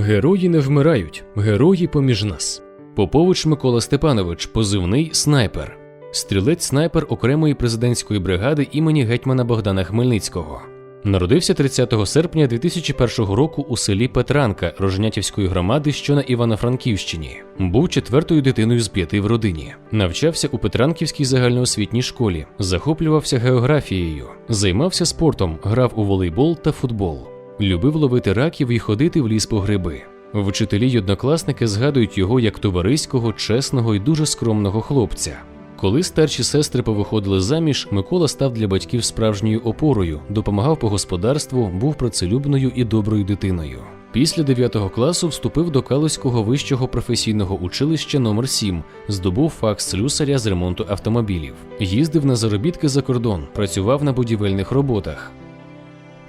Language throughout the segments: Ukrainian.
Герої не вмирають, герої поміж нас. Попович Микола Степанович, позивний снайпер, стрілець снайпер окремої президентської бригади імені гетьмана Богдана Хмельницького. Народився 30 серпня 2001 року у селі Петранка Рожнятівської громади, що на Івано-Франківщині. Був четвертою дитиною з п'яти в родині. Навчався у Петранківській загальноосвітній школі, захоплювався географією, займався спортом, грав у волейбол та футбол. Любив ловити раків і ходити в ліс по гриби. Вчителі й однокласники згадують його як товариського, чесного і дуже скромного хлопця. Коли старші сестри повиходили заміж, Микола став для батьків справжньою опорою, допомагав по господарству, був працелюбною і доброю дитиною. Після 9 класу вступив до Калузького вищого професійного училища номер 7 здобув факт слюсаря з ремонту автомобілів. Їздив на заробітки за кордон, працював на будівельних роботах.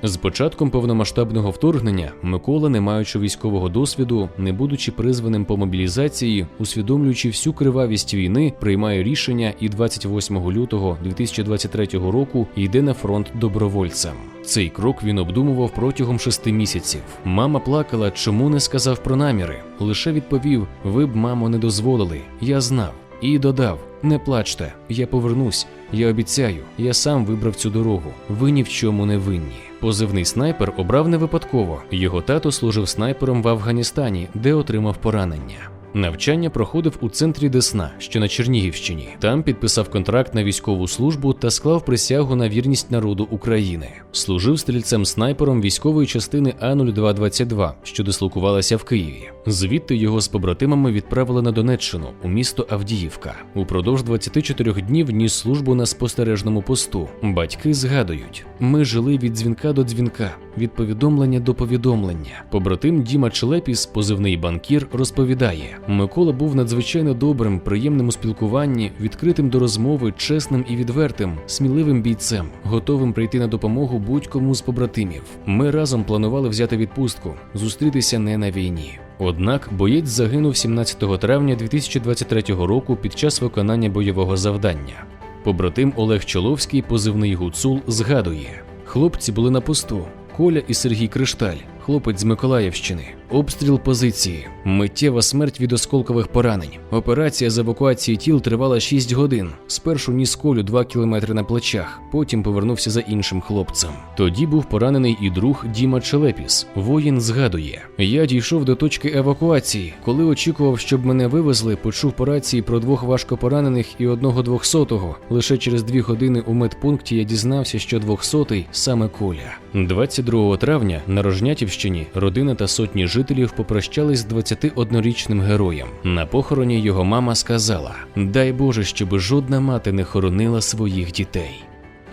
З початком повномасштабного вторгнення Микола, не маючи військового досвіду, не будучи призваним по мобілізації, усвідомлюючи всю кривавість війни, приймає рішення і 28 лютого 2023 року йде на фронт добровольцем. Цей крок він обдумував протягом шести місяців. Мама плакала, чому не сказав про наміри. Лише відповів: Ви б, мамо, не дозволили. Я знав. І додав: Не плачте, я повернусь. Я обіцяю, я сам вибрав цю дорогу. Ви ні в чому не винні. Позивний снайпер обрав не випадково. Його тато служив снайпером в Афганістані, де отримав поранення. Навчання проходив у центрі Десна, що на Чернігівщині. Там підписав контракт на військову службу та склав присягу на вірність народу України. Служив стрільцем снайпером військової частини А-0222, що дислокувалася в Києві. Звідти його з побратимами відправили на Донеччину у місто Авдіївка. Упродовж 24 днів ніс службу на спостережному посту. Батьки згадують: ми жили від дзвінка до дзвінка, від повідомлення до повідомлення. Побратим Діма Челепіс, позивний банкір, розповідає: Микола був надзвичайно добрим, приємним у спілкуванні, відкритим до розмови, чесним і відвертим, сміливим бійцем, готовим прийти на допомогу будь-кому з побратимів. Ми разом планували взяти відпустку, зустрітися не на війні. Однак боєць загинув 17 травня 2023 року під час виконання бойового завдання. Побратим Олег Чоловський, позивний Гуцул, згадує: хлопці були на посту. Коля і Сергій Кришталь, хлопець з Миколаївщини, обстріл позиції, миттєва смерть від осколкових поранень. Операція з евакуації тіл тривала 6 годин. Спершу ніс Колю 2 кілометри на плечах, потім повернувся за іншим хлопцем. Тоді був поранений і друг Діма Челепіс. Воїн згадує: Я дійшов до точки евакуації. Коли очікував, щоб мене вивезли, почув по рації про двох важкопоранених і одного двохсотого. Лише через дві години у медпункті я дізнався, що двохсотий саме Коля. 22 травня на Рожнятівщині родина та сотні жителів попрощались з 21-річним героєм. На похороні його мама сказала: Дай Боже, щоб жодна мати не хоронила своїх дітей.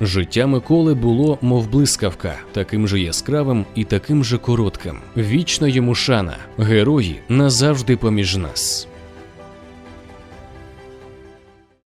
Життя Миколи було, мов блискавка, таким же яскравим і таким же коротким. Вічно йому шана, герої назавжди поміж нас.